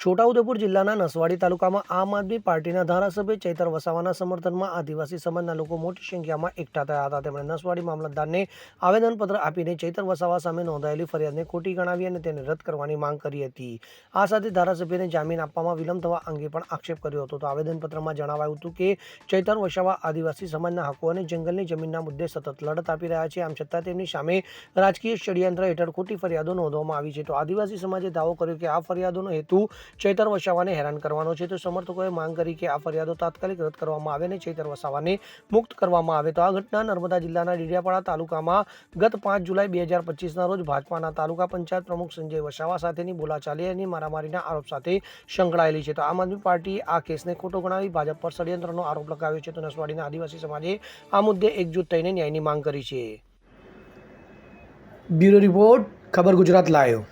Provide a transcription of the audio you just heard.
છોટાઉદેપુર જિલ્લાના નસવાડી તાલુકામાં આમ આદમી પાર્ટીના ધારાસભ્ય ચૈતર વસાવાના સમર્થનમાં આદિવાસી સમાજના લોકો મોટી સંખ્યામાં એકઠા થયા હતા. તેમણે નસવાડી મામલતદારને આવેદનપત્ર આપીને ચૈતર વસાવા સામે નોંધાયેલી ફરિયાદને ખોટી ગણાવી અને તેને રદ કરવાની માંગ કરી હતી. આ સાથે ધારાસભ્યને જામીન આપવામાં વિલંબ થવા અંગે પણ આક્ષેપ કર્યો હતો. તો આવેદનપત્રમાં જણાવાયું હતું કે, ચૈતર વસાવા આદિવાસી સમાજના હકો અને જંગલની જમીનના મુદ્દે સતત લડત આપી રહ્યા છે. આમ છતાં તેમની સામે રાજકીય ષડયંત્ર હેઠળ ખોટી ફરિયાદો નોંધવામાં આવી છે. તો આદિવાસી સમાજે દાવો કર્યો કે આ ફરિયાદોનો હેતુ ચૈતર વસાવાને હેરાન કરવાનો છે. તો સમર્થકોએ માંગ કરી કે આ ફરિયાદો તાત્કાલિક રદ કરવામાં આવે અને ચૈતર વસાવાને મુક્ત કરવામાં આવે. તો આ ઘટના નર્મદા જિલ્લાના ડેડિયાપાડા તાલુકામાં ગત પાંચ જુલાઈ બે હજાર પચીસના રોજ ભાજપાના તાલુકા પંચાયત પ્રમુખ સંજય વસાવા સાથેની બોલાચાલી અને મારામારીના આરોપ સાથે સંકળાયેલી છે. તો આમ આદમી પાર્ટી આ કેસને ખોટો ગણાવી ભાજપ પર ષડયંત્રનો આરોપ લગાવ્યો છે. તો નસવાડીના આદિવાસી સમાજે આ મુદ્દે એકજૂટ થઈને ન્યાયની માંગ કરી છે. બ્યુરો રિપોર્ટ, ખબર ગુજરાત લાયો.